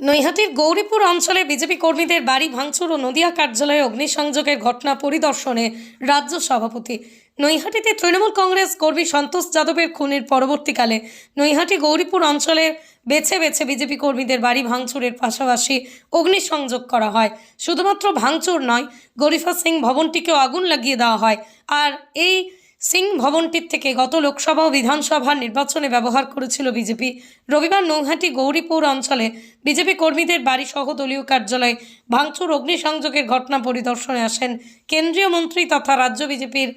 নৈহাটির গৌরীপুর অঞ্চলে বিজেপি কর্মীদের বাড়ি ভাঙচুর ও নদিয়া কার্যালয়ে অগ্নিসংযোগের ঘটনা পরিদর্শনে রাজ্য সভাপতি। নৈহাটিতে তৃণমূল কংগ্রেস কর্মী সন্তোষ যাদবের খুনের পরবর্তীকালে নৈহাটি গৌরীপুর অঞ্চলে বেছে বেছে বিজেপি কর্মীদের বাড়ি ভাঙচুরের পাশাপাশি অগ্নিসংযোগ করা হয়। শুধুমাত্র ভাঙচুর নয়, গরিফা সিং ভবনটিকেও আগুন লাগিয়ে দেওয়া হয়। আর এই সিং ভবনটির থেকে গত লোকসভা ও বিধানসভা নির্বাচনে ব্যবহার করেছিল বিজেপি। রবিবার নৌহাটি গৌরীপুর অঞ্চলে বিজেপি কর্মীদের বাড়ি সহ দলীয় কার্যালয়ে ভাঙচুর, অগ্নিসংযোগের ঘটনা পরিদর্শনে আসেন কেন্দ্রীয় মন্ত্রী তথা রাজ্য বিজেপির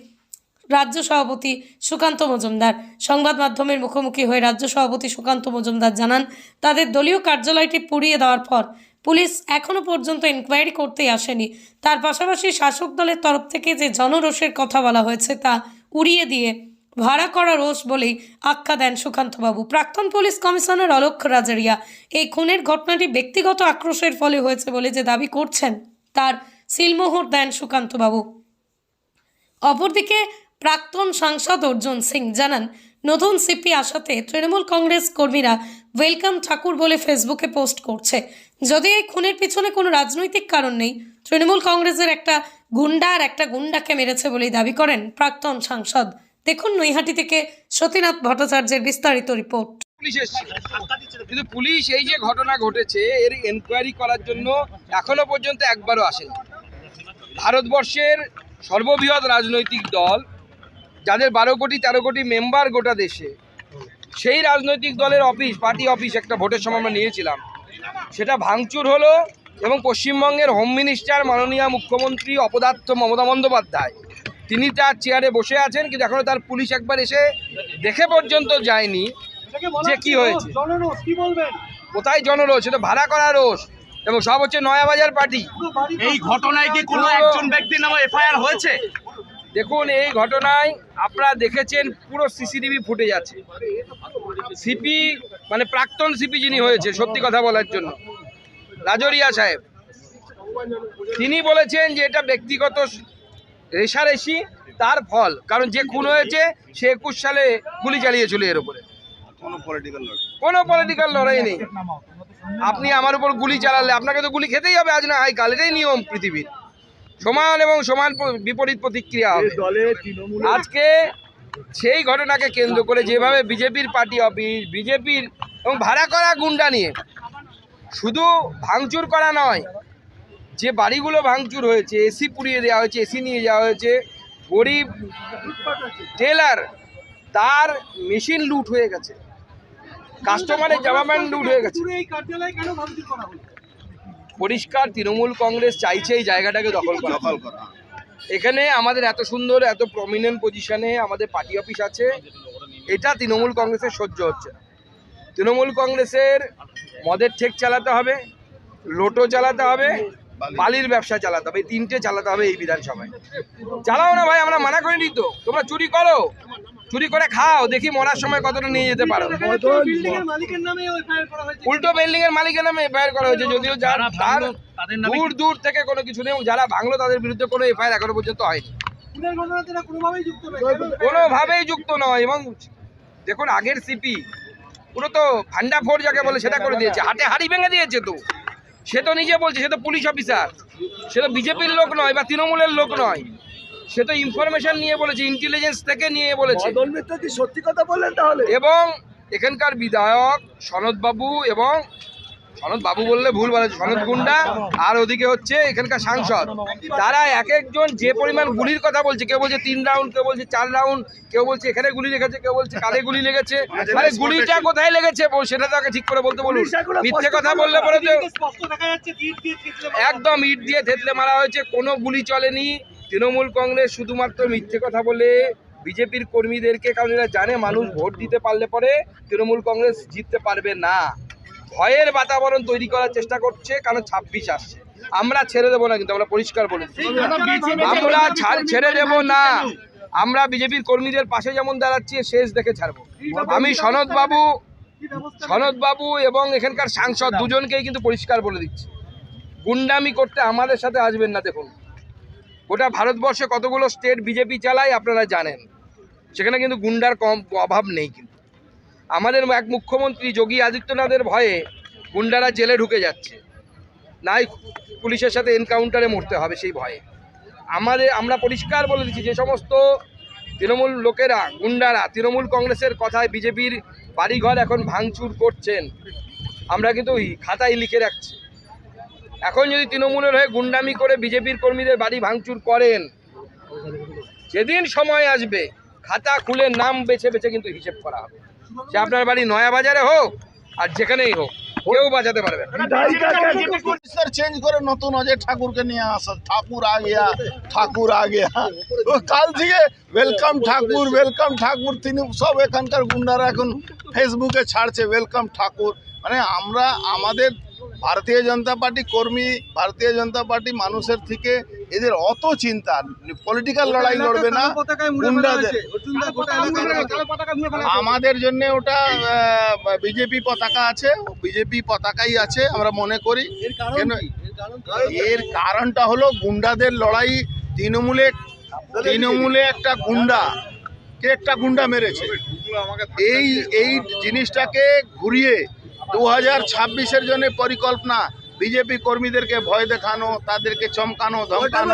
রাজ্য সভাপতি সুকান্ত মজুমদার। সংবাদ মাধ্যমের মুখোমুখি হয়ে রাজ্য সভাপতি সুকান্ত মজুমদার জানান, তাদের দলীয় কার্যালয়টি পুড়িয়ে দেওয়ার পর পুলিশ এখনও পর্যন্ত ইনকোয়ারি করতেই আসেনি। তার পাশাপাশি শাসক দলের তরফ থেকে যে জনরোষের কথা বলা হয়েছে তা উড়িয়ে দিয়ে ভাড়া করা রোষ বলেই আখ্যা দেন সুকান্তবাবু। প্রাক্তন পুলিশ কমিশনার অলোক রাজারিয়া, এই খুনের ঘটনাটি ব্যক্তিগত আক্রোশের ফলে হয়েছে বলে যে দাবি করছেন, তার সিলমোহর দেন সুকান্তবাবু। অপরদিকে প্রাক্তন সাংসদ অর্জুন সিং জানান, নতুন সিপি আসাতে তৃণমূল কংগ্রেস কর্মীরা ওয়েলকাম ঠাকুর বলে ফেসবুকে পোস্ট করছে। যদি এই খুনের পিছনে কোনো রাজনৈতিক কারণ নেই, তৃণমূল কংগ্রেসের একটা গুন্ডা আর একটা গুন্ডাকে মেরেছে বলেই দাবি করেন প্রাক্তন সাংসদ। দেখুন নৈহাটি থেকে সতীনাথ ভট্টাচার্যের বিস্তারিত রিপোর্ট। পুলিশ কিন্তু পুলিশ এই যে ঘটনা ঘটেছে, এর এনকোয়ারি করার জন্য এখনও পর্যন্ত একবারও আসেনি। ভারতবর্ষের সর্ববৃহৎ রাজনৈতিক দল, যাদের বারো কোটি, তেরো কোটি মেম্বার গোটা দেশে, সেই রাজনৈতিক দলের অফিস পার্টি অফিস একটা ভোটের সময় আমরা নিয়েছিলাম। সেটা ভাঙচুর হলো এবং পশ্চিমবঙ্গের হোম মিনিস্টার মাননীয় মুখ্যমন্ত্রী অপদার্থ মমতা বন্দ্যোপাধ্যায়। তিনি তার চেয়ারে বসে আছেন কিন্তু এখনও তার পুলিশ একবার এসে দেখে পর্যন্ত যায়নি যে কি হয়েছে। জনরোষ কি বলবেন? কোথায় জনরোষ? সেটা ভাড়া করা রোষ। এবং সব হচ্ছে নয়াবাজার পার্টি এই ঘটনায় কি কোনো একজন ব্যক্তির নামে এফআইআর হয়েছে? দেখুন এই ঘটনায় আপনারা দেখেছেন পুরো সিসিটিভি ফুটে যাচ্ছে সিপি মানে প্রাক্তন সিপি যিনি হয়েছে সত্যি কথা বলার জন্য। রাজরিয়া সাহেব। তিনি বলেছেন যে এটা ব্যক্তিগত রেশারেশি তার ফল। কারণ যে খুন হয়েছে সে একুশ সালে গুলি চালিয়েছিল এর উপরে। কোনো পলিটিক্যাল লড়াই নেই। আপনি আমার উপর গুলি চালালে আপনাকে তো গুলি খেতেই হবে আজ না হাই কাল। এটাই নিয়ম পৃথিবীর। সমান এবং সমান বিপরীত প্রতিক্রিয়া হবে। আজকে সেই ঘটনাকে কেন্দ্র করে যেভাবে বিজেপির পার্টি অফিস বিজেপির এবং ভাড়া করা গুন্ডা নিয়ে শুধু ভাঙচুর করা নয় যে বাড়িগুলো ভাঙচুর হয়েছে এসি পুড়িয়ে দেওয়া হয়েছে এসি নিয়ে যাওয়া হয়েছে গরিব টেলার তার মেশিন লুট হয়ে গেছে। কাস্টমারের জামা প্যান্ট লুট হয়ে গেছে। এই কার্যালয় কেন ভাঙচুর করা হলো? পরিষ্কার তৃণমূল কংগ্রেস চাইছে এই জায়গাটাকে দখল করা। এখানে আমাদের এত সুন্দর এত প্রমিনেন্ট পজিশনে আমাদের পার্টি অফিস আছে। এটা তৃণমূল কংগ্রেসের সহ্য হচ্ছে তৃণমূল কংগ্রেসের মদের ঠেক চালাতে হবে লোটো চালাতে হবে বালির ব্যবসা চালাতে হবে এই তিনটে চালাতে হবে এই বিধানসভায়। চালাও না ভাই আমরা মানা করিনি তো। তোমরা চুরি করো। চুরি করে খাও দেখি মরার সময় কতটা নিয়ে যেতে পারো। করা উল্টো বিল্ডিং এর মালিকের নামে এফআইআর করা হয়েছে যদিও যার তার দূর দূর থেকে কোনো কিছু নেই যারা ভাঙলো তাদের বিরুদ্ধে কোনো এফআইআর এখনও পর্যন্ত হয়নি। কোনোভাবেই যুক্ত নয় এবং দেখুন আগের সিপি পুরো তো ভান্ডা ফোর যাকে বলে সেটা করে দিয়েছে। হাটে হাড়ি ভেঙে দিয়েছে তো। সে তো নিজে বলছে সে তো পুলিশ অফিসার সে তো বিজেপির লোক নয় বা তৃণমূলের লোক নয়। সে তো ইনফরমেশন নিয়ে বলেছে ইন্টেলিজেন্স থেকে নিয়ে বলেছে। সত্যি কথা বললেন তাহলে? এবং এখানকার বিধায়ক সনদবাবু এবং সনদ বাবু বললে ভুল সনদ গুন্ডা। আর ওদিকে হচ্ছে এখানকার সাংসদ। তারা এক একজন যে পরিমাণ গুলির কথা বলছে, কেউ বলছে তিন রাউন্ড, কেউ বলছে চার রাউন্ড, কেউ বলছে এখানে গুলি লেগেছে, কেউ বলছে কালে গুলি লেগেছে। মানে গুলিটা কোথায় লেগেছে সেটা তাকে ঠিক করে বলতে বলুন। মিথ্যে কথা বললে পরে তো একদম ইট দিয়ে থেতলে মারা হয়েছে, কোনো গুলি চলেনি। তৃণমূল কংগ্রেস শুধুমাত্র মিথ্যে কথা বলে, বিজেপির কর্মীদেরকে কারণ এরা জানে, মানুষ ভোট দিতে পারলে পরে তৃণমূল কংগ্রেস জিততে পারবে না। ভয়ের বাতাবরণ তৈরি করার চেষ্টা করছে, কারণ ছাব্বিশ আসছে। আমরা ছেড়ে দেবো না কিন্তু, আমরা পরিষ্কার বলেছি আমরা ছাড়- দেবো না। আমরা বিজেপির কর্মীদের পাশে যেমন দাঁড়াচ্ছি, শেষ দেখে ছাড়বো। আমি সনদ বাবু কি ব্যবস্থা সনদ বাবু এবং এখানকার সাংসদ দুজনকেই কিন্তু পরিষ্কার বলে দিচ্ছি। গুন্ডামি করতে আমাদের সাথে আসবেন না, দেখুন। গোটা ভারতবর্ষে কতগুলো স্টেট বিজেপি চালায়, আপনারা জানেন। সেখানে কিন্তু গুন্ডার কম অভাব নেই কিন্তু। আমাদের এক মুখ্যমন্ত্রী যোগী আদিত্যনাথের ভয়ে গুন্ডারা জেলে ঢুকে যাচ্ছে। নাই পুলিশের সাথে এনকাউন্টারে মরতে হবে সেই ভয়ে। আমাদের, আমরা পরিষ্কার বলে দিচ্ছি, যে সমস্ত তৃণমূল লোকেরা, গুন্ডারা, তৃণমূল কংগ্রেসের কথায় বিজেপির বাড়িঘর এখন ভাঙচুর করছেন, আমরা কিন্তু খাতায় লিখে রাখছি। এখন যদি তৃণমূলের হয়ে গুন্ডামি করে বিজেপির কর্মীদের বাড়ি ভাঙচুর করেন, যেদিন সময় আসবে, খাতা খুলে নাম বেছে বেছে কিন্তু হিসেব করা হবে। সে আপনার বাড়ি নয়া বাজারে হোক আর যেখানেই হোক, কেউ বাঁচাতে পারবে স্যার চেঞ্জ করে নতুন অজয় ঠাকুরকে নিয়ে আসা। ঠাকুর আ ঠাকুর আ ও কাল থেকে ওয়েলকাম ঠাকুর ওয়েলকাম ঠাকুর। তিনি সব এখানকার গুন্ডারা এখন ফেসবুকে ছাড়ছে ওয়েলকাম ঠাকুর। মানে আমরা, আমাদের ভারতীয় জনতা পার্টি কর্মী ভারতীয় জনতা পার্টি মানুষের থেকে এদের অত চিন্তা। পলিটিক্যাল লড়াই লড়বে না। আমাদের জন্য ওটা বিজেপি পতাকা আছে বিজেপি পতাকাই আছে আমরা মনে করি। এর কেন? এর কারণটা হলো গুন্ডাদের লড়াই। তৃণমূলে তৃণমূলে একটা গুন্ডা। কে একটা গুন্ডা মেরেছে? এই এই জিনিসটাকে ঘুরিয়ে দু হাজার ছাব্বিশের জন্য পরিকল্পনা বিজেপি কর্মীদেরকে ভয় দেখানো তাদেরকে চমকানো ধমকানো।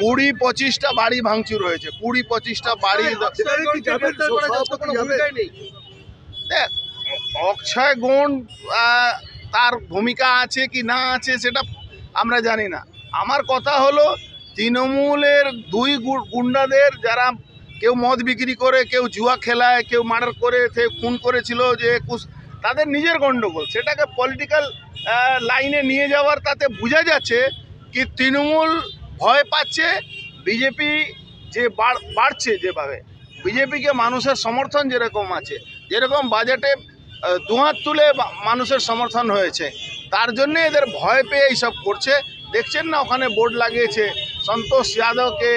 কুড়ি- পঁচিশটা বাড়ি ভাঙচুর হয়েছে। কুড়ি পঁচিশটা বাড়ি দেখ অক্ষয় গুণ তার ভূমিকা আছে কি না আছে সেটা আমরা জানি না। আমার কথা হলো তৃণমূলের দুই গুন্ডাদের যারা কেউ মদ বিক্রি করে, কেউ জুয়া খেলায়, কেউ মার্ডার করে, সে খুন করেছিল যে একুশ, তাদের নিজের গণ্ডগোল সেটাকে পলিটিক্যাল লাইনে নিয়ে যাওয়ার তাতে বোঝা যাচ্ছে কি তৃণমূল ভয় পাচ্ছে, বিজেপি যে বাড়- বাড়ছে যেভাবে। বিজেপিকে মানুষের সমর্থন যেরকম আছে, যেরকম বাজেটে দুহাত তুলে মানুষের সমর্থন হয়েছে, তার জন্য এদের ভয় পেয়ে এইসব করছে। দেখছেন না ওখানে বোর্ড লাগিয়েছে সন্তোষ যাদবকে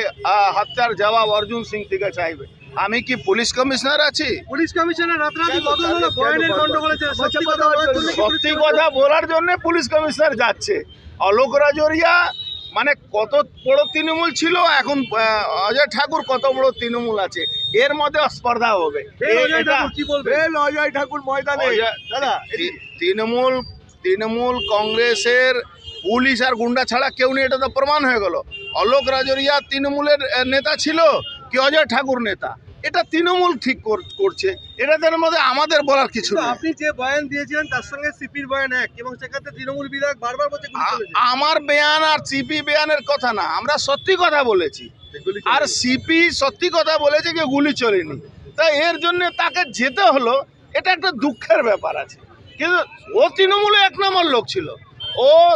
হত্যার জবাব অর্জুন সিং থেকে চাইবে। আমি কি পুলিশ কমিশনার আছি? পুলিশ কমিশনার সত্যি কথা বলার জন্য পুলিশ কমিশনার যাচ্ছে। অলোক রাজরিয়া মানে কত বড় তৃণমূল ছিল এখন অজয় ঠাকুর কত বড় তৃণমূল আছে? এর মধ্যে স্পর্ধা হবে। অজয় ঠাকুর কি বলবে? অজয় ঠাকুর ময়দানে। দাদা তৃণমূল তৃণমূল কংগ্রেসের পুলিশ আর গুন্ডা ছাড়া কেউ নেই এটা তো প্রমাণ হয়ে গেল। অলোক রাজরিয়া তৃণমূলের নেতা ছিল কি অজয় ঠাকুর নেতা? এটা তৃণমূল ঠিক কর- করছে। এটাদের মধ্যে আমাদের বলার কিছু আপনি যে বয়ান দিয়েছিলেন তার সঙ্গে সিপির বয়ান এক এবং সেক্ষেত্রে তৃণমূল বিধায়ক বারবার বলছে আমার বেয়ান আর সিপি বেয়ানের কথা না আমরা সত্যি কথা বলেছি। আর সিপি সত্যি কথা বলেছে যে গুলি চলেনি। তা এর জন্য তাকে যেতে হলো এটা একটা দুঃখের ব্যাপার আছে। কিন্তু ও তৃণমূলে এক নম্বর লোক ছিল। ও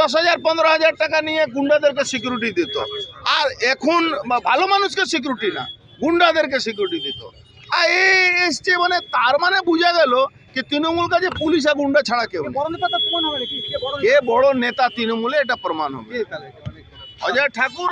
দশ হাজার পনেরো হাজার টাকা নিয়ে গুন্ডাদেরকে সিকিউরিটি দিত। আর এখন ভালো মানুষকে সিকিউরিটি না গুন্ডাদেরকে সিকিউরিটি দিত। আর এই এসছে মানে তার মানে বোঝা গেল যে তৃণমূল কাছে পুলিশ আর গুন্ডা ছাড়া কেউ এ বড় নেতা কে বড় তৃণমূলে এটা প্রমাণ হবে। অজয় ঠাকুর